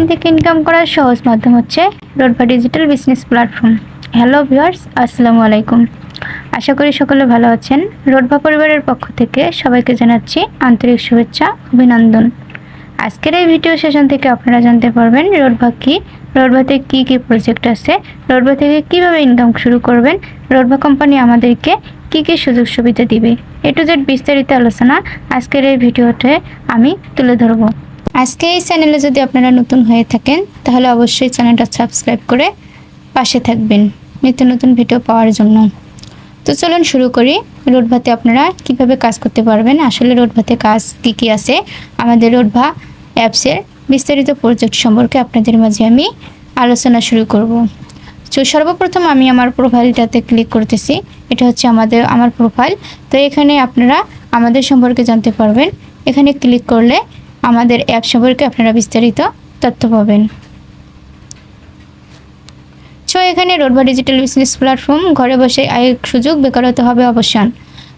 Online থেকে income করার সহজ মাধ্যম হচ্ছে রোডবা digital business platform hello viewers আসসালামু আলাইকুম। আশা করি সকলে ভালো আছেন। রোডবা পরিবারের পক্ষ থেকে সবাইকে জানাচ্ছি আন্তরিক শুভেচ্ছা, অভিনন্দন। আজকের এই ভিডিও সেশন থেকে আপনারা জানতে পারবেন রোডবা কি রোডবাতে কি কি প্রজেক্ট আছে রোডবা থেকে কীভাবে ইনকাম শুরু করবেন রোডবা কোম্পানি আমাদেরকে কি কি সুযোগ সুবিধা দিবে। এ টু জেড বিস্তারিত আলোচনা আজকের এই ভিডিওতে আমি তুলে ধরবো। আজকে এই চ্যানেলে যদি আপনারা নতুন হয়ে থাকেন, তাহলে অবশ্যই চ্যানেলটা সাবস্ক্রাইব করে পাশে থাকবেন নিত্য নতুন ভিডিও পাওয়ার জন্য। তো চলুন শুরু করি। রোড ভাতে আপনারা কীভাবে কাজ করতে পারবেন? আসলে রোড ভাতে কাজ কী কী আছে? আমাদের রোড ভা অ্যাপসের বিস্তারিত প্রজেক্ট সম্পর্কে আপনাদের মাঝে আমি আলোচনা শুরু করব। তো সর্বপ্রথম আমি আমার প্রোফাইলটাতে ক্লিক করতেছি। এটা হচ্ছে আমাদের, আমার প্রোফাইল। তো এখানে আপনারা আমাদের সম্পর্কে জানতে পারবেন। এখানে ক্লিক করলে আমাদের অ্যাপ সম্পর্কে আপনারা বিস্তারিত তথ্য পাবেন। সো এখানে রোডবা ডিজিটাল বিজনেস প্ল্যাটফর্ম ঘরে বসে আয়ের সুযোগ বেকারত্ব হবে অবসান।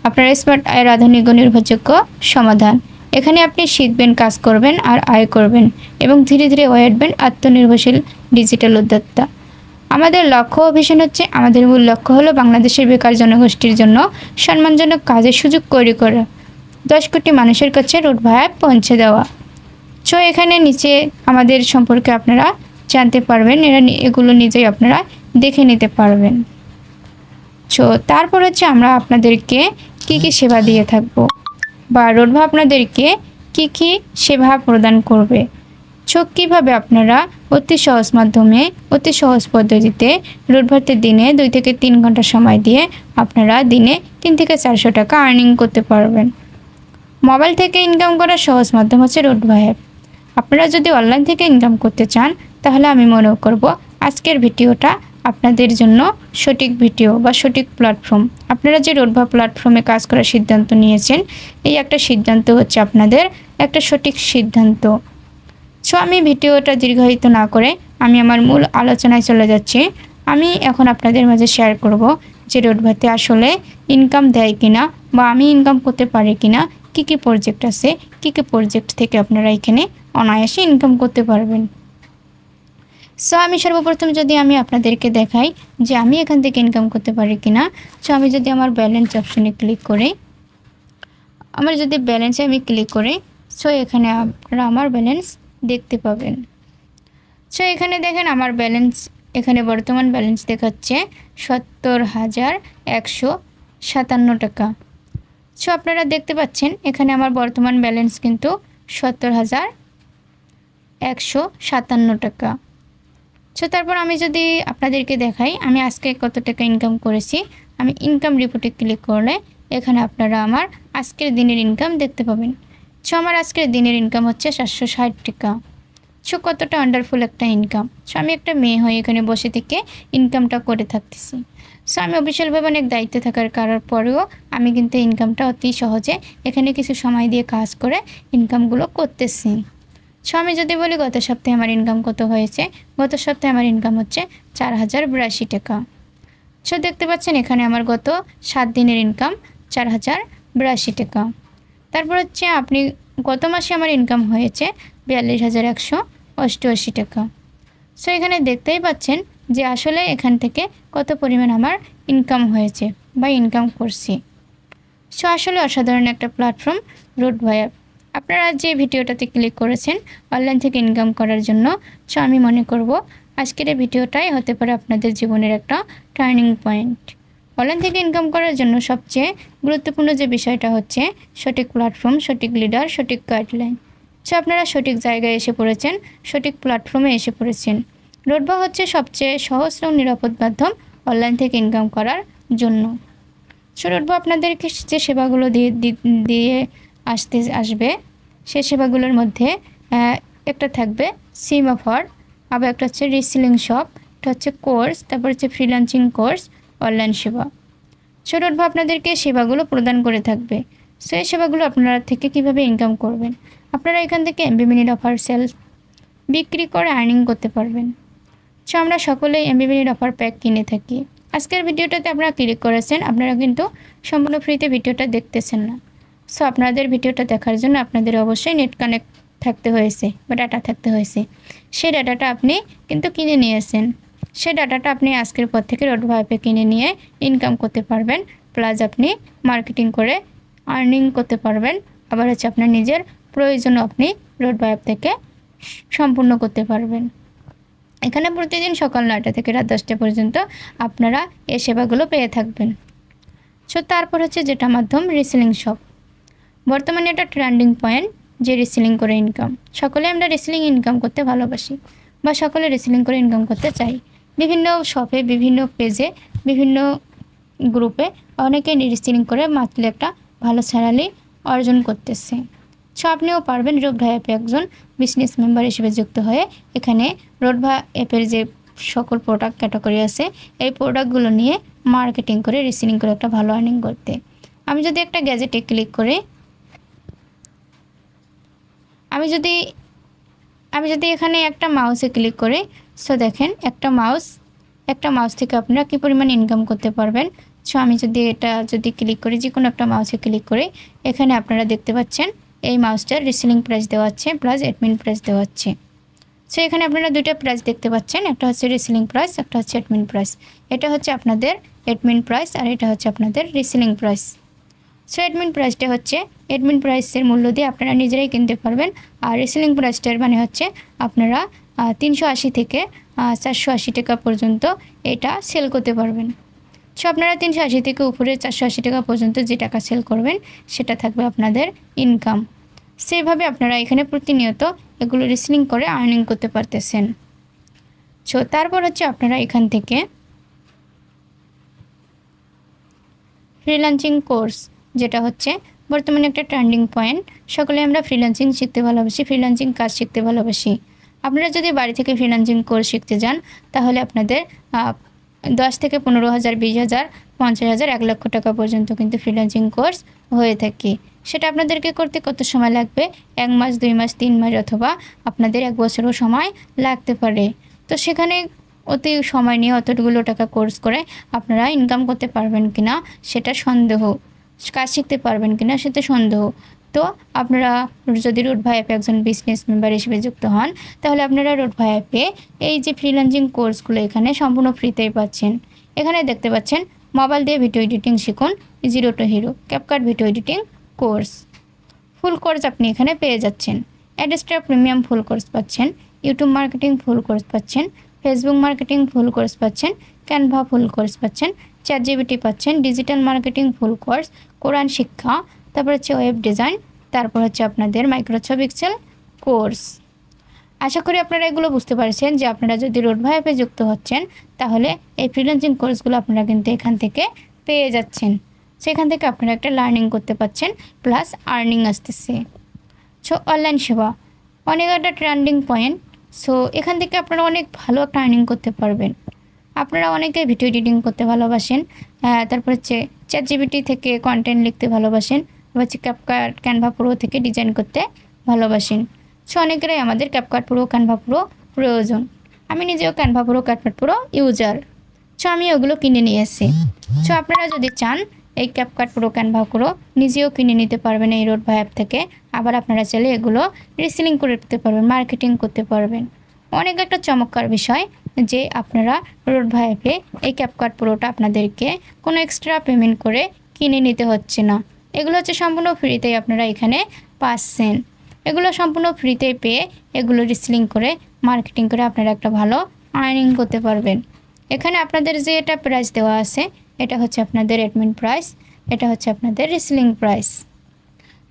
আপনার স্মার্ট আয়ের আধুনিক নির্ভরযোগ্য সমাধান। এখানে আপনি শিখবেন, কাজ করবেন আর আয় করবেন এবং ধীরে ধীরে হয়ে উঠবেন আত্মনির্ভরশীল ডিজিটাল উদ্যোক্তা। আমাদের লক্ষ্য ও হচ্ছে, আমাদের মূল লক্ষ্য হলো বাংলাদেশের বেকার জনগোষ্ঠীর জন্য সম্মানজনক কাজের সুযোগ তৈরি করা। দশ কোটি মানুষের কাছে রোড ভায়া পৌঁছে দেওয়া। সো এখানে নিচে আমাদের সম্পর্কে আপনারা জানতে পারবেন, এরা এগুলো নিজেই আপনারা দেখে নিতে পারবেন। সো তারপর হচ্ছে আমরা আপনাদেরকে কি কি সেবা দিয়ে থাকব বা রোডভা আপনাদেরকে কি কি সেবা প্রদান করবে। সো কীভাবে আপনারা অতি সহজ মাধ্যমে, অতি সহজ পদ্ধতিতে রোডভাতে দিনে দুই থেকে তিন ঘণ্টা সময় দিয়ে আপনারা দিনে তিন থেকে চারশো টাকা আর্নিং করতে পারবেন। মোবাইল থেকে ইনকাম করার সহজ মাধ্যম হচ্ছে রোডভা অ্যাপ আপনারা যদি অনলাইন থেকে ইনকাম করতে চান, তাহলে আমি মনে করব আজকের ভিডিওটা আপনাদের জন্য সঠিক ভিডিও বা সঠিক প্ল্যাটফর্ম আপনারা যে রোডভা প্ল্যাটফর্মে কাজ করার সিদ্ধান্ত নিয়েছেন, এই একটা সিদ্ধান্ত হচ্ছে আপনাদের একটা সঠিক সিদ্ধান্ত। সো আমি ভিডিওটা দীর্ঘায়িত না করে আমি আমার মূল আলোচনায় চলে যাচ্ছি। আমি এখন আপনাদের মাঝে শেয়ার করব যে রোডভাতে আসলে ইনকাম দেয় কিনা বা আমি ইনকাম করতে পারি কিনা কী কী প্রজেক্ট আছে, কী কী প্রজেক্ট থেকে আপনারা এখানে অনায়াসে ইনকাম করতে পারবেন? সো আমি সর্বপ্রথম যদি আমি আপনাদেরকে দেখাই যে আমি এখান থেকে ইনকাম করতে পারি কি না সো আমি যদি আমার ব্যালেন্স অপশনে ক্লিক করি, আমার যদি ব্যালেন্সে আমি ক্লিক করি সো এখানে আপনারা আমার ব্যালেন্স দেখতে পাবেন। সো এখানে দেখেন আমার ব্যালেন্স এখানে বর্তমান ব্যালেন্স দেখাচ্ছে সত্তর হাজার একশো সাতান্ন টাকা। সো আপনারা দেখতে পাচ্ছেন, এখানে আমার বর্তমান ব্যালেন্স কিন্তু সত্তর হাজার একশো সাতান্ন টাকা। সো তারপর আমি যদি আপনাদেরকে দেখাই, আমি আজকে কত টাকা ইনকাম করেছি, আমি ইনকাম রিপোর্টে ক্লিক করলে এখানে আপনারা আমার আজকের দিনের ইনকাম দেখতে পাবেন। সো আমার আজকের দিনের ইনকাম হচ্ছে সাতশো ষাট টাকা। সো কতটা আন্ডারফুল একটা ইনকাম সো আমি একটা মেয়ে হয়ে এখানে বসে থেকে ইনকামটা করে থাকতেছি। সো আমি অফিসিয়ালভাবে অনেক দায়িত্বে থাকার কারণ পরেও আমি কিন্তু ইনকামটা অতি সহজে এখানে কিছু সময় দিয়ে কাজ করে ইনকামগুলো করতেছি। সো আমি যদি বলি গত সপ্তাহে আমার ইনকাম কত হয়েছে? গত সপ্তাহে আমার ইনকাম হচ্ছে চার হাজার বিরাশি টাকা। সো দেখতে পাচ্ছেন এখানে আমার গত সাত দিনের ইনকাম চার হাজার বিরাশি টাকা। তারপর হচ্ছে আপনি গত মাসে আমার ইনকাম হয়েছে বিয়াল্লিশ হাজার একশো অষ্টআশি টাকা। সো এখানে দেখতেই পাচ্ছেন যে আসলে এখান থেকে কত পরিমাণ আমার ইনকাম হয়েছে বা ইনকাম করছি। সো আসলে অসাধারণ একটা প্ল্যাটফর্ম রোড ভায়া আপনারা যে ভিডিওটাতে ক্লিক করেছেন অনলাইন থেকে ইনকাম করার জন্য সো আমি মনে করব আজকের এই ভিডিওটাই হতে পারে আপনাদের জীবনের একটা টার্নিং পয়েন্ট অনলাইন থেকে ইনকাম করার জন্য সবচেয়ে গুরুত্বপূর্ণ যে বিষয়টা হচ্ছে সঠিক প্ল্যাটফর্ম সঠিক লিডার সঠিক গাইডলাইন সো আপনারা সঠিক জায়গায় এসে পড়েছেন, সঠিক প্ল্যাটফর্মে এসে পড়েছেন। রোডবা হচ্ছে সবচেয়ে সহজ এবং নিরাপদ মাধ্যম অনলাইন থেকে ইনকাম করার জন্য। সো রোডবা আপনাদেরকে যে সেবাগুলো দিয়ে দিয়ে আসতে, আসবে, সে সেবাগুলোর মধ্যে একটা থাকবে সিম অফার আবার একটা হচ্ছে রিসিলিং শপ একটা হচ্ছে কোর্স তারপর হচ্ছে ফ্রিল্যান্সিং কোর্স অনলাইন সেবা। ছোটবা আপনাদেরকে সেবাগুলো প্রদান করে থাকবে। সো এই সেবাগুলো আপনারা থেকে কীভাবে ইনকাম করবেন? আপনারা এখান থেকে এমবি মিনিট অফার সেল বিক্রি করে আর্নিং করতে পারবেন। সো আমরা সকলেই এমবি মিনিট অফার প্যাক কিনে থাকি। আজকের ভিডিওটাতে আপনারা ক্লিক করেছেন, আপনারা কিন্তু সম্পূর্ণ ফ্রিতে ভিডিওটা দেখতেছেন না। সো আপনাদের ভিডিওটা দেখার জন্য আপনাদের অবশ্যই নেট কানেক্ট থাকতে হয়েছে বা ডাটা থাকতে হয়েছে। সেই ডাটাটা আপনি কিন্তু কিনে নিয়েছেন। সেই ডাটাটা আপনি আজকের পর থেকে রোড ভাইপে কিনে নিয়ে ইনকাম করতে পারবেন প্লাস আপনি মার্কেটিং করে আর্নিং করতে পারবেন। আবার হচ্ছে আপনার নিজের প্রয়োজন আপনি রোড ভাইপ থেকে সম্পূর্ণ করতে পারবেন। এখানে প্রতিদিন সকাল নয়টা থেকে রাত দশটা পর্যন্ত আপনারা এই সেবাগুলো পেয়ে থাকবেন। সো তারপর হচ্ছে যেটা মাধ্যম রিসেলিং শপ বর্তমানে এটা ট্রেন্ডিং পয়েন্ট যে রিসেলিং করে ইনকাম সকলে আমরা রিসেলিং ইনকাম করতে ভালোবাসি বা সকলে রিসেলিং করে ইনকাম করতে চাই। বিভিন্ন শপে বিভিন্ন পেজে বিভিন্ন গ্রুপে অনেকে রিসেলিং করে মান্থলি একটা ভালো স্যালারি অর্জন করতেছে। সো আপনিও পারবেন রোডভা অ্যাপে একজন বিজনেস মেম্বার হিসেবে যুক্ত হয়ে এখানে রোডভা অ্যাপের যে সকল প্রোডাক্ট ক্যাটাগরি আছে, এই প্রোডাক্টগুলো নিয়ে মার্কেটিং করে রিসেলিং করে একটা ভালো আর্নিং করতে। আমি যদি একটা গ্যাজেটে ক্লিক করি, আমি যদি আমি যদি এখানে একটা মাউসে ক্লিক করি সো দেখেন একটা মাউস একটা মাউস থেকে আপনারা কী পরিমাণ ইনকাম করতে পারবেন? সো আমি যদি এটা যদি ক্লিক করি যে কোনো একটা মাউসে ক্লিক করি, এখানে আপনারা দেখতে পাচ্ছেন এই মাউসটার রিসেলিং প্রাইস দেওয়া আছে, প্লাস অ্যাডমিন প্রাইস দেওয়া আছে। সো এখানে আপনারা দুইটা প্রাইস দেখতে পাচ্ছেন, একটা হচ্ছে রিসেলিং প্রাইস, একটা হচ্ছে অ্যাডমিন প্রাইস। এটা হচ্ছে আপনাদের অ্যাডমিন প্রাইস আর এটা হচ্ছে আপনাদের রিসেলিং প্রাইস। সো অ্যাডমিন প্রাইসটা হচ্ছে, অ্যাডমিন প্রাইসের মূল্য দিয়ে আপনারা নিজেরাই কিনতে পারবেন। আর রিসেলিং প্রাইসটার মানে হচ্ছে আপনারা তিনশো আশি থেকে চারশো আশি টাকা পর্যন্ত এটা সেল করতে পারবেন। সো আপনারা তিনশো আশি থেকে উপরে চারশো আশি টাকা পর্যন্ত যে টাকা সেল করবেন, সেটা থাকবে আপনাদের ইনকাম সেভাবে আপনারা এখানে প্রতিনিয়ত এগুলো রিসেলিং করে আর্নিং করতে পারতেছেন। সো তারপর হচ্ছে আপনারা এখান থেকে ফ্রিল্যান্সিং কোর্স যেটা হচ্ছে বর্তমানে একটা ট্রেন্ডিং পয়েন্ট সকলে আমরা ফ্রিল্যান্সিং শিখতে ভালোবাসি ফ্রিল্যান্সিং কাজ শিখতে ভালোবাসি। আপনারা যদি বাড়ি থেকে ফ্রিল্যান্সিং কোর্স শিখতে যান, তাহলে আপনাদের দশ থেকে পনেরো হাজার, বিশ হাজার, পঞ্চাশ হাজার, এক লক্ষ টাকা পর্যন্ত কিন্তু ফ্রিল্যান্সিং কোর্স হয়ে থাকে। সেটা আপনাদেরকে করতে কত সময় লাগবে? এক মাস, দুই মাস, তিন মাস অথবা আপনাদের এক বছরও সময় লাগতে পারে। তো সেখানে অতি সময় নিয়ে অতগুলো টাকা কোর্স করে আপনারা ইনকাম করতে পারবেন কিনা সেটা সন্দেহ। কাজ শিখতে পারবেন কিনা সেটা সন্দেহ। তো আপনারা যদি রুট অ্যাপে একজন বিজনেস মেম্বার হিসেবে যুক্ত হন, তাহলে আপনারা রুট অ্যাপে এই যে ফ্রিল্যান্সিং কোর্সগুলো এখানে সম্পূর্ণ ফ্রিতেই পাচ্ছেন। এখানে দেখতে পাচ্ছেন মোবাইল দিয়ে ভিডিও এডিটিং শিখুন zero to hero CapCut video editing course full course আপনি এখানে পেয়ে যাচ্ছেন। অ্যাডেস্টার প্রিমিয়াম ফুল কোর্স পাচ্ছেন ইউটিউব মার্কেটিং ফুল কোর্স পাচ্ছেন ফেসবুক মার্কেটিং ফুল কোর্স পাচ্ছেন ক্যানভা ফুল কোর্স পাচ্ছেন চ্যাট জিবিটি পাচ্ছেন digital marketing full course Quran শিক্ষা তারপর হচ্ছে ওয়েব ডিজাইন তারপর হচ্ছে আপনাদের মাইক্রোসফট এক্সেল কোর্স আশা করি আপনারা এগুলো বুঝতে পারছেন যে আপনারা যদি রোড ভাই অ্যাপে যুক্ত হচ্ছেন, তাহলে এই ফ্রিল্যান্সিং কোর্সগুলো আপনারা কিন্তু এখান থেকে পেয়ে যাচ্ছেন। সেখান থেকে আপনারা একটা লার্নিং করতে পারছেন প্লাস আর্নিং আসতেছে। সো অনলাইন সেবা, অনেক একটা ট্রেন্ডিং পয়েন্ট সো এখান থেকে আপনারা অনেক ভালো একটা আর্নিং করতে পারবেন। আপনারা অনেকে ভিডিও এডিটিং করতে ভালোবাসেন তারপর হচ্ছে চ্যাট জিবিটি থেকে কন্টেন্ট লিখতে ভালোবাসেন। হচ্ছে ক্যাপকাট ক্যানভা প্রো থেকে ডিজাইন করতে ভালোবাসেন। সো অনেকেরাই আমাদের ক্যাপকাট প্রো ক্যানভা প্রো প্রয়োজন। আমি নিজেও Canva pro CapCut pro user so আমি ওগুলো কিনে নিয়ে এসেছি সো আপনারা যদি চান, এই ক্যাপকাট প্রো ক্যানভা প্রো নিজেও কিনে নিতে পারবেন এই রোড ভাই থেকে। আবার আপনারা চাইলে এগুলো রিসেলিং করে দিতে পারবেন মার্কেটিং করতে পারবেন। অনেক একটা চমৎকার বিষয় যে আপনারা রোড ভাই অ্যাপে এই ক্যাপকাট প্রোটা আপনাদেরকে কোনো এক্সট্রা পেমেন্ট করে কিনে নিতে হচ্ছে না। এগুলো হচ্ছে সম্পূর্ণ ফ্রিতেই আপনারা এখানে পাচ্ছেন। এগুলো সম্পূর্ণ ফ্রিতে পেয়ে এগুলো রিসেলিং করে মার্কেটিং করে আপনারা একটা ভালো আর্নিং করতে পারবেন। এখানে আপনাদের যে এটা প্রাইস দেওয়া আছে, এটা হচ্ছে আপনাদের অ্যাডমিন প্রাইস এটা হচ্ছে আপনাদের reselling price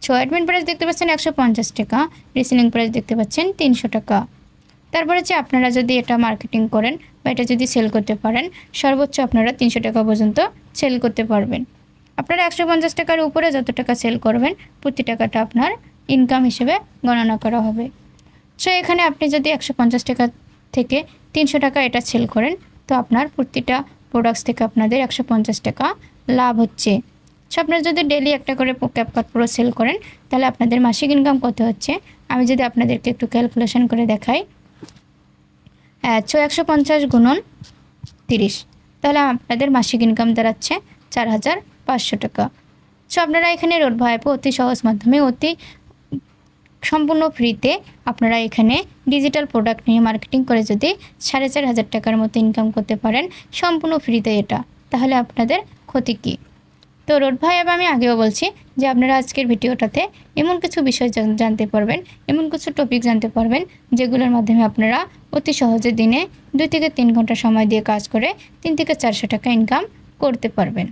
so admin price দেখতে পাচ্ছেন একশো পঞ্চাশ টাকা রিসেলিং প্রাইস দেখতে পাচ্ছেন তিনশো টাকা। তারপরে হচ্ছে আপনারা যদি এটা মার্কেটিং করেন বা এটা যদি সেল করতে পারেন, সর্বোচ্চ আপনারা তিনশো টাকা পর্যন্ত সেল করতে পারবেন। আপনারা একশো পঞ্চাশ টাকার উপরে যত টাকা সেল করবেন, প্রতি টাকাটা আপনার ইনকাম হিসেবে গণনা করা হবে। সো এখানে আপনি যদি একশো পঞ্চাশ টাকা থেকে তিনশো টাকা এটা সেল করেন, তো আপনার প্রতিটা প্রোডাক্টস থেকে আপনাদের একশো পঞ্চাশ টাকা লাভ হচ্ছে। সো আপনারা যদি ডেলি একটা করে ক্যাপকাট পুরো সেল করেন, তাহলে আপনাদের মাসিক ইনকাম কত হচ্ছে? আমি যদি আপনাদেরকে একটু ক্যালকুলেশন করে দেখাই। একশো একশো পঞ্চাশ গুণন তিরিশ, তাহলে আপনাদের মাসিক ইনকাম দাঁড়াচ্ছে চার হাজার পাঁচশো টাকা। সো আপনারা এখানে রোড ভাইপো অতি সহজ মাধ্যমে, অতি সম্পূর্ণ ফ্রিতে আপনারা এখানে ডিজিটাল প্রোডাক্ট নিয়ে মার্কেটিং করে যদি সাড়ে চার হাজার টাকার মতো ইনকাম করতে পারেন, সম্পূর্ণ ফ্রিতে এটা। তাহলে আপনাদের ক্ষতি কী? তো রোড ভাই আমি আগেও বলছি যে আপনারা আজকের ভিডিওটাতে এমন কিছু বিষয় জানতে পারবেন, এমন কিছু টপিক জানতে পারবেন, যেগুলোর মাধ্যমে আপনারা অতি সহজে দিনে দুই থেকে তিন ঘণ্টা সময় দিয়ে কাজ করে তিন থেকে চারশো টাকা ইনকাম করতে পারবেন।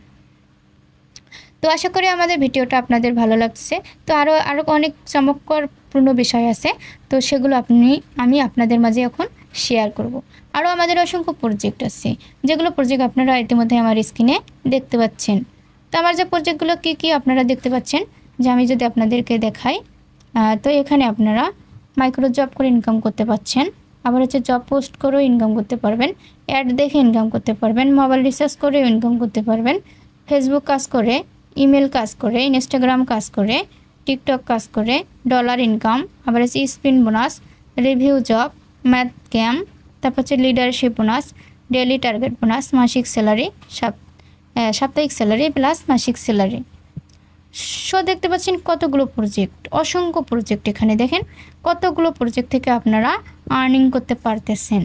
তো আশা করি আমাদের ভিডিওটা আপনাদের ভালো লাগছে। তো আরও আরও অনেক চমৎকারপূর্ণ বিষয় আছে। তো সেগুলো আপনি, আমি আপনাদের মাঝে এখন শেয়ার করব। আরও আমাদের অসংখ্য প্রজেক্ট আছে, যেগুলো প্রজেক্ট আপনারা ইতিমধ্যে আমার স্ক্রিনে দেখতে পাচ্ছেন। তো আমার যে প্রজেক্টগুলো কী কী আপনারা দেখতে পাচ্ছেন? যে আমি যদি আপনাদেরকে দেখাই তো এখানে আপনারা মাইক্রো জব করে ইনকাম করতে পাচ্ছেন। আবার হচ্ছে জব পোস্ট করেও ইনকাম করতে পারবেন। অ্যাড দেখে ইনকাম করতে পারবেন। মোবাইল রিচার্জ করেও ইনকাম করতে পারবেন। ফেসবুক কাজ করে ইমেল কাজ করে ইনস্টাগ্রাম কাজ করে টিকটক কাজ করে ডলার ইনকাম আবার হচ্ছে স্পিন বোনাস রিভিউ জব ম্যাথ ক্যাম তারপর হচ্ছে leadership bonus daily target bonus মাসিক স্যালারি সাপ্তাহিক স্যালারি প্লাস মাসিক স্যালারি শো দেখতে পাচ্ছেন কতগুলো প্রজেক্ট অসংখ্য প্রজেক্ট এখানে দেখেন, কতগুলো প্রজেক্ট থেকে আপনারা আর্নিং করতে পারতেছেন।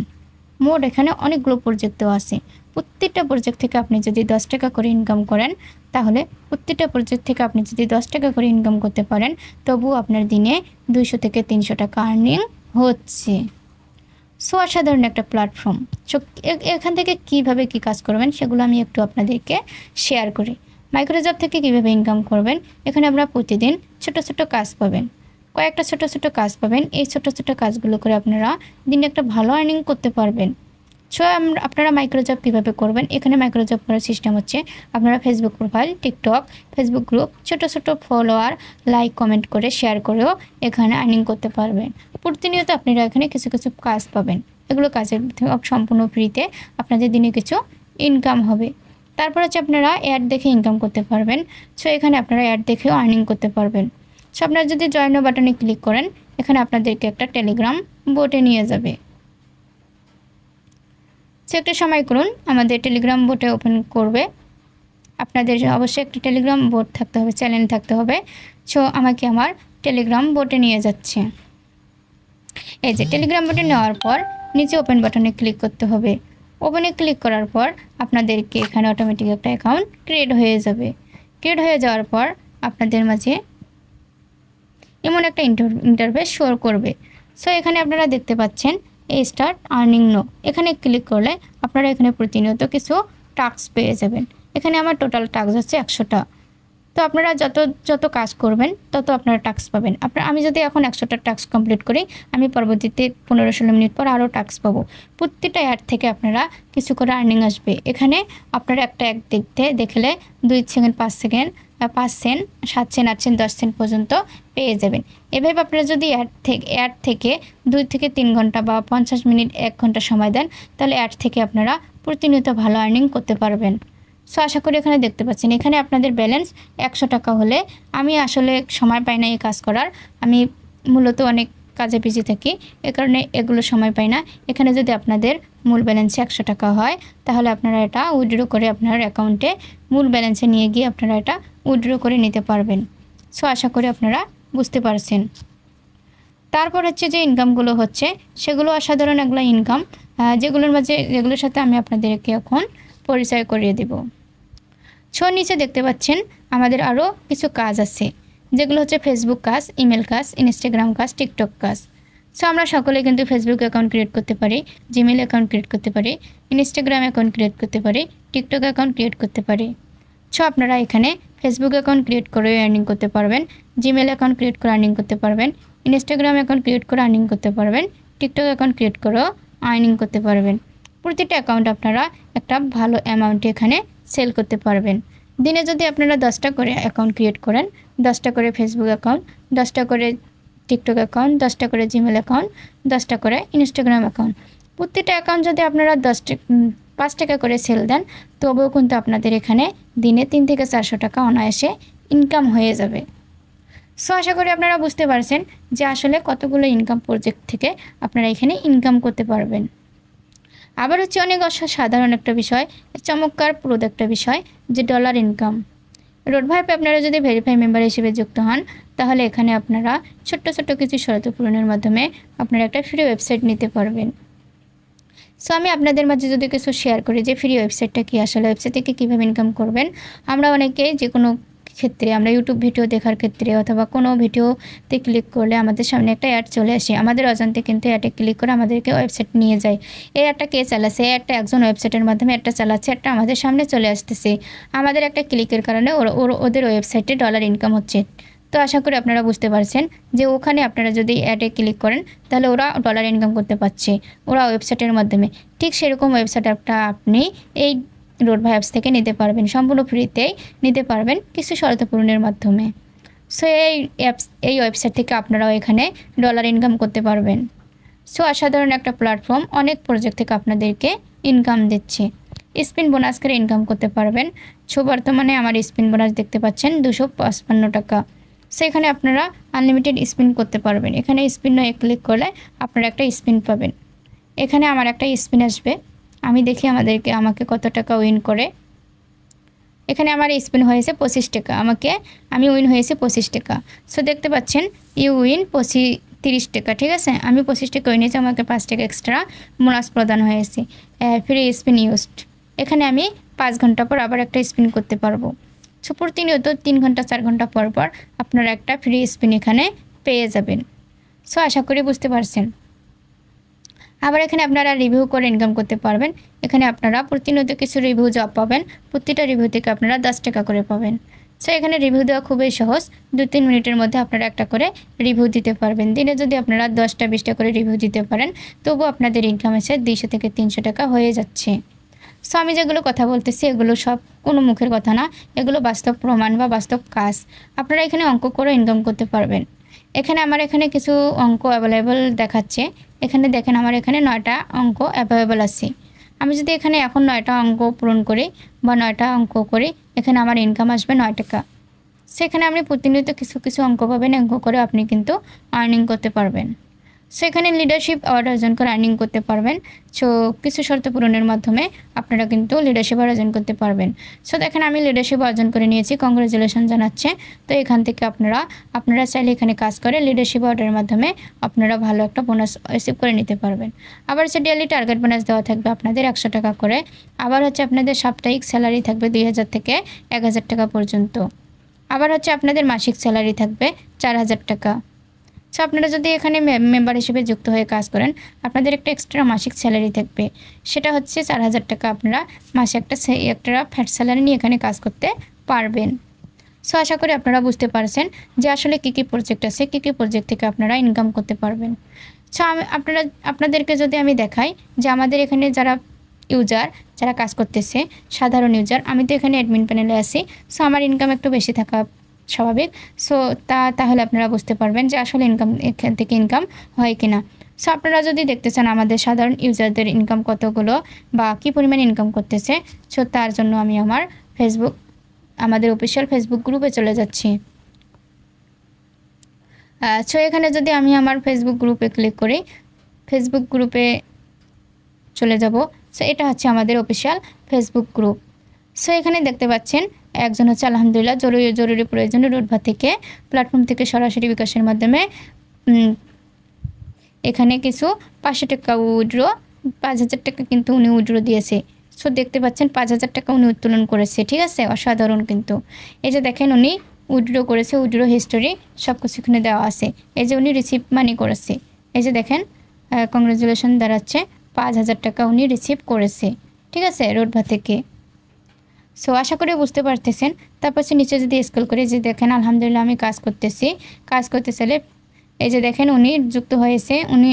মোট এখানে অনেকগুলো প্রজেক্ট দেওয়া আছে। প্রত্যেকটা প্রজেক্ট থেকে আপনি যদি দশ টাকা করে ইনকাম করেন, তাহলে প্রত্যেকটা প্রজেক্ট থেকে আপনি যদি দশ টাকা করে ইনকাম করতে পারেন তবু আপনার দিনে দুইশো থেকে তিনশো টাকা আর্নিং হচ্ছে। সো অসাধারণ একটা প্ল্যাটফর্ম সো এখান থেকে কীভাবে কি কাজ করবেন, সেগুলো আমি একটু আপনাদেরকে শেয়ার করি। মাইক্রোজব থেকে কীভাবে ইনকাম করবেন, এখানে আমরা প্রতিদিন ছোট ছোট কাজ পাবেন। কয়েকটা ছোট ছোট কাজ পাবেন, এই ছোট ছোট কাজগুলো করে আপনারা দিনে একটা ভালো আর্নিং করতে পারবেন। সো আপনারা মাইক্রোজব কীভাবে করবেন? এখানে মাইক্রোজব করার সিস্টেম হচ্ছে, আপনারা Facebook profile TikTok Facebook group ছোট ছোট ফলোয়ার লাইক কমেন্ট করে শেয়ার করেও এখানে আর্নিং করতে পারবেন। প্রতিনিয়ত আপনারা এখানে কিছু কিছু কাজ পাবেন। এগুলো কাজের সম্পূর্ণ ফ্রিতে আপনাদের দিনে কিছু ইনকাম হবে। তারপর হচ্ছে আপনারা অ্যাড দেখে ইনকাম করতে পারবেন। সো এখানে আপনারা অ্যাড দেখেও আর্নিং করতে পারবেন। সো আপনারা যদি জয়েন বাটনে ক্লিক করেন, এখানে আপনাদেরকে একটা টেলিগ্রাম বোটে নিয়ে যাবে। সো একটা সময় করুন আমাদের টেলিগ্রাম বোটে ওপেন করবে। আপনাদের অবশ্যই একটা টেলিগ্রাম বোট থাকতে হবে চ্যানেল থাকতে হবে। সো আমাকে আমার টেলিগ্রাম বোটে নিয়ে যাচ্ছে। এই যে টেলিগ্রাম বোটে নেওয়ার পর নিচে ওপেন বাটনে ক্লিক করতে হবে। ওপেনে ক্লিক করার পর আপনাদেরকে এখানে অটোমেটিক একটা অ্যাকাউন্ট ক্রিয়েট হয়ে যাবে। ক্রিয়েট হয়ে যাওয়ার পর আপনাদের মাঝে এমন একটা ইন্টার ইন্টারভেস শো করবে। সো এখানে আপনারা দেখতে পাচ্ছেন এই স্টার্ট আর্নিং নো এখানে ক্লিক করলে আপনারা এখানে প্রতিনিয়ত কিছু টাস্ক পেয়ে যাবেন। এখানে আমার টোটাল টাস্ক হচ্ছে একশোটা। তো আপনারা যত যত কাজ করবেন, তত আপনারা টাস্ক পাবেন। আপনার, আমি যদি এখন একশোটা টাস্ক কমপ্লিট করি, আমি পরবর্তীতে পনেরো ষোলো মিনিট পর আরও টাস্ক পাবো। প্রত্যেকটা অ্যাড থেকে আপনারা কিছু করে আর্নিং আসবে। এখানে আপনারা একটা অ্যাড দেখতে দেখলে দুই সেকেন্ড, পাঁচ সেকেন্ড পাঁচ সেন্ট, সাত সেন্ট, আট সেন্ট, দশ সেন্ট পর্যন্ত পেয়ে যাবেন। এভাবে আপনারা যদি অ্যাড থেকে অ্যাড থেকে দুই থেকে তিন ঘণ্টা বা পঞ্চাশ মিনিট, এক ঘণ্টা সময় দেন, তাহলে অ্যাড থেকে আপনারা প্রতিনিয়ত ভালো আর্নিং করতে পারবেন। সো আশা করি এখানে দেখতে পাচ্ছেন। এখানে আপনাদের ব্যালেন্স একশো টাকা হলে আমি আসলে সময় পাই না এই কাজ করার। আমি মূলত অনেক কাজে বিজি থাকি, এ কারণে এগুলো সময় পাই না। এখানে যদি আপনাদের মূল ব্যালেন্সে একশো টাকা হয়, তাহলে আপনারা এটা উইড্রো করে আপনার অ্যাকাউন্টে মূল ব্যালেন্সে নিয়ে গিয়ে আপনারা এটা উইড্রো করে নিতে পারবেন। সো আশা করি আপনারা বুঝতে পারছেন। তারপর হচ্ছে যে ইনকামগুলো হচ্ছে, সেগুলো অসাধারণ এগুলো ইনকাম যেগুলোর মাঝে, যেগুলোর সাথে আমি আপনাদেরকে এখন পরিচয় করিয়ে দেব। ছো নিচে দেখতে পাচ্ছেন, আমাদের আরও কিছু কাজ আছে। যেগুলো হচ্ছে ফেসবুক কাজ ইমেল কাজ ইনস্টাগ্রাম কাজ টিকটক কাজ সো আমরা সকলে কিন্তু ফেসবুক অ্যাকাউন্ট ক্রিয়েট করতে পারি জিমেল অ্যাকাউন্ট ক্রিয়েট করতে পারি ইনস্টাগ্রাম অ্যাকাউন্ট ক্রিয়েট করতে পারি টিকটক অ্যাকাউন্ট ক্রিয়েট করতে পারি। সো আপনারা এখানে ফেসবুক অ্যাকাউন্ট ক্রিয়েট করে আর্নিং করতে পারবেন জিমেল অ্যাকাউন্ট ক্রিয়েট করে আর্নিং করতে পারবেন ইনস্টাগ্রাম অ্যাকাউন্ট ক্রিয়েট করে আর্নিং করতে পারবেন টিকটক অ্যাকাউন্ট ক্রিয়েট করেও আর্নিং করতে পারবেন। প্রতিটা অ্যাকাউন্ট আপনারা একটা ভালো অ্যামাউন্টে এখানে সেল করতে পারবেন। দিনে যদি আপনারা দশটা করে অ্যাকাউন্ট ক্রিয়েট করেন দশটা করে ফেসবুক অ্যাকাউন্ট দশটা করে টিকটক অ্যাকাউন্ট দশটা করে জিমেল অ্যাকাউন্ট দশটা করে ইনস্টাগ্রাম অ্যাকাউন্ট প্রত্যেকটা অ্যাকাউন্ট যদি আপনারা দশ টা- উম, পাঁচ টাকা করে সেল দেন তবুও কিন্তু আপনাদের এখানে দিনে তিন থেকে চারশো টাকা অনায়াসে ইনকাম হয়ে যাবে। সো আশা করি আপনারা বুঝতে পারছেন যে আসলে কতগুলো ইনকাম প্রজেক্ট থেকে আপনারা এখানে ইনকাম করতে পারবেন। আবার হচ্ছে অনেক অসাধারণ একটা বিষয় চমৎকার প্রদ একটা বিষয় যে ডলার ইনকাম রোড ভাইপে আপনারা যদি ভেরিফাই মেম্বার হিসেবে যুক্ত হন, তাহলে এখানে আপনারা ছোট্ট ছোট্ট কিছু শর্ত পূরণের মাধ্যমে আপনারা একটা ফ্রি ওয়েবসাইট নিতে পারবেন। সো আমি আপনাদের মাঝে যদি কিছু শেয়ার করি যে ফ্রি ওয়েবসাইটটা কি, আসলে ওয়েবসাইট থেকে কীভাবে ইনকাম করবেন, আমরা অনেকেই যে কোনো ক্ষেত্রে, আমরা ইউটিউব ভিডিও দেখার ক্ষেত্রে অথবা কোনো ভিডিওতে ক্লিক করলে আমাদের সামনে একটা অ্যাড চলে আসে। আমাদের অজান্তে কিন্তু অ্যাডে ক্লিক করে আমাদেরকে ওয়েবসাইট নিয়ে যায়। এই অ্যাডটা কে চালাচ্ছে? এই অ্যাডটা একজন ওয়েবসাইটের মাধ্যমে একটা চালাচ্ছে। একটা আমাদের সামনে চলে আসতেছে। আমাদের একটা ক্লিকের কারণে ওদের ওয়েবসাইটে ডলার ইনকাম হচ্ছে। তো আশা করি আপনারা বুঝতে পারছেন যে ওখানে আপনারা যদি অ্যাডে ক্লিক করেন, তাহলে ওরা ডলার ইনকাম করতে পারছে। ওরা ওয়েবসাইটের মাধ্যমে। ঠিক সেরকম ওয়েবসাইট একটা আপনি এই রোড ভাই অ্যাপস থেকে নিতে পারবেন। সম্পূর্ণ ফ্রিতেই নিতে পারবেন কিছু শর্ত পূরণের মাধ্যমে। সো এই অ্যাপস এই ওয়েবসাইট থেকে আপনারাও এখানে ডলার ইনকাম করতে পারবেন। সো অসাধারণ একটা প্ল্যাটফর্ম অনেক প্রজেক্ট থেকে আপনাদেরকে ইনকাম দিচ্ছে। স্পিন বোনাস করে ইনকাম করতে পারবেন। সো বর্তমানে আমার স্পিন বোনাস দেখতে পাচ্ছেন দুশো পাঁচপান্ন টাকা। সেখানে আপনারা আনলিমিটেড স্পিন করতে পারবেন। এখানে স্পিন ক্লিক করলে আপনারা একটা স্পিন পাবেন। এখানে আমার একটা স্পিন আসবে। আমি দেখি আমাদেরকে, আমাকে কত টাকা উইন করে। এখানে আমার স্পিন হয়েছে পঁচিশ টাকা, আমাকে, আমি উইন হয়েছে পঁচিশ টাকা। সো দেখতে পাচ্ছেন ইউ উইন পঁচি, তিরিশ টাকা, ঠিক আছে? আমি পঁচিশ টাকা উইন হয়েছে, আমাকে পাঁচ টাকা এক্সট্রা বোনাস প্রদান হয়েছে। ফ্রি স্পিন ইউজড এখানে আমি পাঁচ ঘণ্টা পর আবার একটা স্পিন করতে পারব। সো প্রতিনিয়ত তিন ঘণ্টা, চার ঘণ্টা পর পর আপনারা একটা ফ্রি স্পিন এখানে পেয়ে যাবেন। সো আশা করি বুঝতে পারছেন। আবার এখানে আপনারা রিভিউ করে ইনকাম করতে পারবেন। এখানে আপনারা প্রতিনিয়ত কিছু রিভিউ জব পাবেন। প্রতিটা রিভিউ থেকে আপনারা দশ টাকা করে পাবেন। সো এখানে রিভিউ দেওয়া খুবই সহজ। দু, তিন মিনিটের মধ্যে আপনারা একটা করে রিভিউ দিতে পারবেন। দিনে যদি আপনারা দশটা, বিশটা করে রিভিউ দিতে পারেন তবুও আপনাদের ইনকাম এসে দুইশো থেকে তিনশো টাকা হয়ে যাচ্ছে। সো আমি যেগুলো কথা বলতেছি, এগুলো সব কোনো মুখের কথা না। এগুলো বাস্তব প্রমাণ বা বাস্তব কাজ। আপনারা এখানে অঙ্ক করে ইনকাম করতে পারবেন। এখানে আমার এখানে কিছু অঙ্ক অ্যাভেলেবল দেখাচ্ছে। এখানে দেখেন আমার এখানে নয়টা অঙ্ক অ্যাভেলেবল আছে। আমি যদি এখানে এখন নয়টা অঙ্ক পূরণ করি বা নয়টা অঙ্ক করি, এখানে আমার ইনকাম আসবে নয় টাকা। সেখানে আপনি প্রতিনিয়ত কিছু কিছু অঙ্ক পাবেন অঙ্ক করে আপনি কিন্তু আর্নিং করতে পারবেন। সেখানে লিডারশিপ অ্যাওয়ার্ড অর্জন করে আর্নিং করতে পারবেন। সো কিছু শর্ত পূরণের মাধ্যমে আপনারা কিন্তু লিডারশিপ অর্জন করতে পারবেন। সো দেখেন আমি লিডারশিপ অর্জন করে নিয়েছি। কংগ্রেচুলেশন জানাচ্ছে। তো এখান থেকে আপনারা আপনারা চাইলে এখানে কাজ করে লিডারশিপ অর্ডারের মাধ্যমে আপনারা ভালো একটা বোনাস রিসিভ করে নিতে পারবেন। আবার হচ্ছে ডেলি টার্গেট বোনাস দেওয়া থাকবে আপনাদের একশো টাকা করে। আবার হচ্ছে আপনাদের সাপ্তাহিক স্যালারি থাকবে দুই হাজার থেকে এক হাজার টাকা পর্যন্ত। আবার হচ্ছে আপনাদের মাসিক স্যালারি থাকবে চার হাজার টাকা। সো আপনারা যদি এখানে মেম্বার হিসেবে যুক্ত হয়ে কাজ করেন, আপনাদের একটা এক্সট্রা মাসিক স্যালারি থাকবে। সেটা হচ্ছে চার হাজার টাকা আপনারা মাসে একটা একটা ফ্যাট স্যালারি নিয়ে এখানে কাজ করতে পারবেন। সো আশা করি আপনারা বুঝতে পারছেন যে আসলে কী কী প্রজেক্ট আছে, কী কী প্রজেক্ট থেকে আপনারা ইনকাম করতে পারবেন। সো আমি আপনারা আপনাদেরকে যদি আমি দেখাই যে আমাদের এখানে যারা ইউজার যারা কাজ করতেছে, সাধারণ ইউজার আমি তো এখানে অ্যাডমিন প্যানেলে আছি, সো আমার ইনকাম একটু বেশি থাকা স্বাভাবিক। সো তা তাহলে আপনারা বুঝতে পারবেন যে আসলে ইনকাম এখান থেকে ইনকাম হয় কিনা। সো আপনারা যদি দেখতে চান আমাদের সাধারণ ইউজারদের ইনকাম কতগুলো বা কী পরিমাণ ইনকাম করতেছে সো তার জন্য আমি আমার ফেসবুক আমাদের অফিসিয়াল ফেসবুক গ্রুপে চলে যাচ্ছি। সো এখানে যদি আমি আমার ফেসবুক গ্রুপে ক্লিক করি ফেসবুক গ্রুপে চলে যাব। সো এটা হচ্ছে আমাদের অফিসিয়াল ফেসবুক গ্রুপ সো এখানে দেখতে পাচ্ছেন একজন হচ্ছে আলহামদুলিল্লাহ জরুরি জরুরি প্রয়োজনে রুটভা থেকে প্ল্যাটফর্ম থেকে সরাসরি বিকাশের মাধ্যমে এখানে কিছু পাঁচশো টাকা উইড্রো, পাঁচ হাজার টাকা কিন্তু উনি উইড্রো দিয়েছে। সো দেখতে পাচ্ছেন পাঁচ হাজার টাকা উনি উত্তোলন করেছে, ঠিক আছে? অসাধারণ কিন্তু। এই যে দেখেন উনি উইড্রো করেছে, উইড্রো হিস্টোরি সব কিছু এখানে দেওয়া আছে। এই যে উনি রিসিভ মানি করেছে। এই যে দেখেন কংগ্রেচুলেশন দাঁড়াচ্ছে, পাঁচ হাজার টাকা উনি রিসিভ করেছে, ঠিক আছে? রোডভা থেকে। সো আশা করি বুঝতে পারতেছেন। তারপর সে নিচে যদি স্কুল করে, যে দেখেন, আলহামদুলিল্লাহ আমি কাজ করতেছি। কাজ করতে চাইলে এই যে দেখেন, উনি যুক্ত হয়েছে, উনি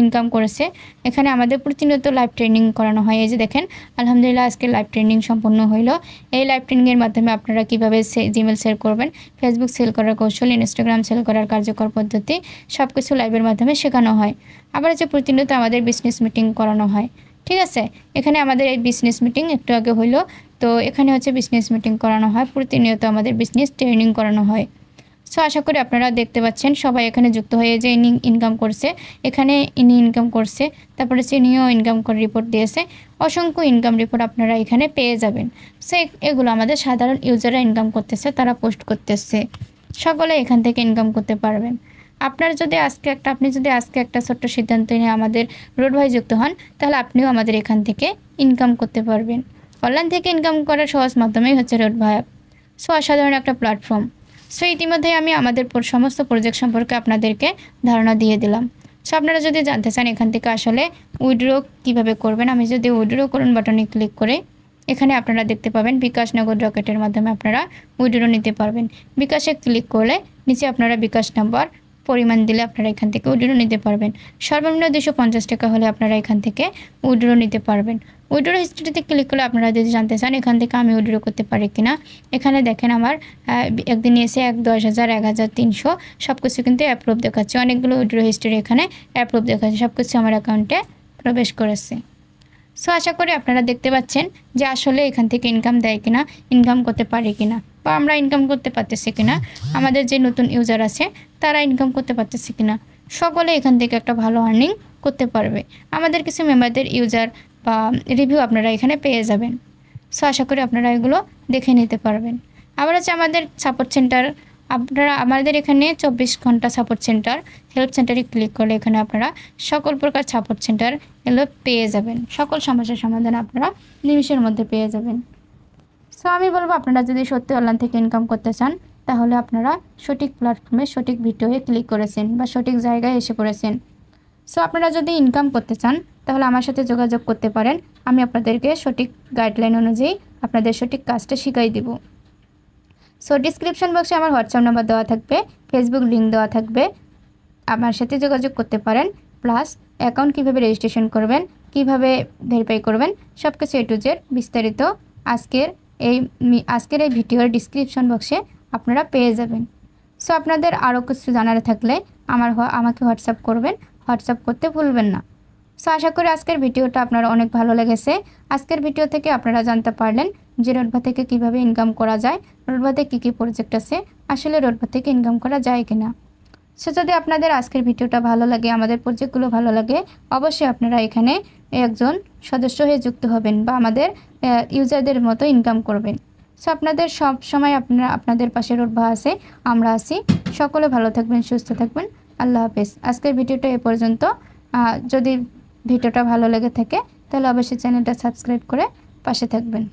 ইনকাম করেছে। এখানে আমাদের প্রতিনিয়ত লাইভ ট্রেনিং করানো হয়। এই যে দেখেন, আলহামদুলিল্লাহ আজকে লাইভ ট্রেনিং সম্পন্ন হইল। এই লাইভ ট্রেনিংয়ের মাধ্যমে আপনারা কীভাবে সে জিমেল সেল করবেন ফেসবুক সেল করার কৌশল ইনস্টাগ্রাম সেল করার কার্যকর পদ্ধতি সব কিছু লাইভের মাধ্যমে শেখানো হয়। আবার যে প্রতিনিয়ত আমাদের বিজনেস মিটিং করানো হয়। ঠিক আছে? এখানে আমাদের এই বিজনেস মিটিং একটু আগে হইল। তো এখানে হচ্ছে বিজনেস মিটিং করানো হয়। প্রতিনিয়ত আমাদের বিজনেস ট্রেনিং করানো হয়। সো আশা করি আপনারা দেখতে পাচ্ছেন, সবাই এখানে যুক্ত হয়ে যে ইনি ইনকাম করছে, এখানে ইনি ইনকাম করছে, তারপরে চিনিও ইনকাম করে রিপোর্ট দিয়েছে। অসংখ্য ইনকাম রিপোর্ট আপনারা এখানে পেয়ে যাবেন। সো এগুলো আমাদের সাধারণ ইউজাররা ইনকাম করতেছে, তারা পোস্ট করতেছে। সকলে এখান থেকে ইনকাম করতে পারবেন। আপনার যদি আজকে একটা, আপনি যদি আজকে একটা ছোট্ট সিদ্ধান্ত নিয়ে আমাদের রোড ভাই যুক্ত হন, তাহলে আপনিও আমাদের এখান থেকে ইনকাম করতে পারবেন। অনলাইন থেকে ইনকাম করার সহজ মাধ্যমেই হচ্ছে রোড অ্যাপ সো অসাধারণ একটা প্ল্যাটফর্ম সো ইতিমধ্যেই আমি আমাদের সমস্ত প্রজেক্ট সম্পর্কে আপনাদেরকে ধারণা দিয়ে দিলাম। সো আপনারা যদি জানতে চান এখান থেকে আসলে উইড্রো কীভাবে করবেন, আমি যদি উইড্রো করুন বাটনে ক্লিক করে, এখানে আপনারা দেখতে পাবেন বিকাশ নগদ রকেটের মাধ্যমে আপনারা উইড্রো নিতে পারবেন। বিকাশে ক্লিক করলে নিচে আপনারা বিকাশ নাম্বার পরিমাণ দিলে আপনারা এখান থেকে উইড্রো নিতে পারবেন। সর্বনিম্ন দুশো পঞ্চাশ টাকা হলে আপনারা এখান থেকে উইড্রো নিতে পারবেন। উইড্রো হিস্ট্রিতে ক্লিক করলে আপনারা যদি জানতে চান এখান থেকে আমি উইড্রো করতে পারি কিনা, এখানে দেখেন আমার একদিন এসে এক দশ হাজার, এক হাজার তিনশো সব কিছু কিন্তু অ্যাপ্রুভ দেখাচ্ছে। অনেকগুলো উইড্রো হিস্ট্রি এখানে অ্যাপ্রুভ দেখাচ্ছে সব কিছু আমার অ্যাকাউন্টে প্রবেশ করেছে। সো আশা করি আপনারা দেখতে পাচ্ছেন যে আসলে এখান থেকে ইনকাম দেয় কিনা ইনকাম করতে পারি কিনা। বা আমরা ইনকাম করতে পারতেছি কিনা, আমাদের যে নতুন ইউজার আছে, তারা ইনকাম করতে পারতেছে কিনা, সকলে এখান থেকে একটা ভালো আর্নিং করতে পারবে। আমাদের কিছু মেম্বারদের ইউজার বা রিভিউ আপনারা এখানে পেয়ে যাবেন। সো আশা করি আপনারা এগুলো দেখে নিতে পারবেন। আবার আছে আমাদের সাপোর্ট সেন্টার আপনারা আমাদের এখানে চব্বিশ ঘণ্টা সাপোর্ট সেন্টার হেল্প সেন্টারে ক্লিক করলে এখানে আপনারা সকল প্রকার সাপোর্ট সেন্টার এগুলো পেয়ে যাবেন। সকল সমস্যার সমাধান আপনারা নিমিষের মধ্যে পেয়ে যাবেন। সো আমি বলব আপনারা যদি সত্যি অনলাইন থেকে ইনকাম করতে চান, তাহলে আপনারা সঠিক প্ল্যাটফর্মে সঠিক ভিডিওয়ে ক্লিক করেছেন বা সঠিক জায়গায় এসে পড়েছেন। সো আপনারা যদি ইনকাম করতে চান, তাহলে আমার সাথে যোগাযোগ করতে পারেন। আমি আপনাদেরকে সঠিক গাইডলাইন অনুযায়ী আপনাদের সঠিক কাজটা শিখাই দিব। সো ডিসক্রিপশন বক্সে আমার হোয়াটসঅ্যাপ নাম্বার দেওয়া থাকবে ফেসবুক লিঙ্ক দেওয়া থাকবে। আমার সাথে যোগাযোগ করতে পারেন প্লাস অ্যাকাউন্ট কীভাবে রেজিস্ট্রেশন করবেন, কীভাবে ভেরিফাই করবেন সব কিছু এ টু জেড বিস্তারিত আজকের এই আজকের এই ভিডিওর ডিসক্রিপশন বক্সে আপনারা পেয়ে যাবেন। সো আপনাদের আরও কিছু জানার থাকলে আমার আমাকে হোয়াটসঅ্যাপ করবেন। হোয়াটসঅ্যাপ করতে ভুলবেন না। সো আশা করি আজকের ভিডিওটা আপনারা অনেক ভালো লেগেছে। আজকের ভিডিও থেকে আপনারা জানতে পারলেন যে রোডভা থেকে কীভাবে ইনকাম করা যায় রোডভাতে কী কী প্রজেক্ট আছে, আসলে রোডভা থেকে ইনকাম করা যায় কিনা। সো যদি আপনাদের আজকের ভিডিওটা ভালো লাগে, আমাদের প্রজেক্টগুলো ভালো লাগে, অবশ্যই আপনারা এখানে একজন সদস্য হয়ে যুক্ত হবেন বা আমাদের ইউজারদের মতো ইনকাম করবেন। সো আপনাদের সব সময় আপনারা, আপনাদের পাশে রোডভা আছে, আমরা আছি। সকলে ভালো থাকবেন, সুস্থ থাকবেন। আল্লাহ হাফেজ। আজকের ভিডিওটা এ পর্যন্ত। যদি ভিডিওটা ভালো লেগে থাকে, তাহলে অবশ্যই চ্যানেলটা সাবস্ক্রাইব করে পাশে থাকবেন।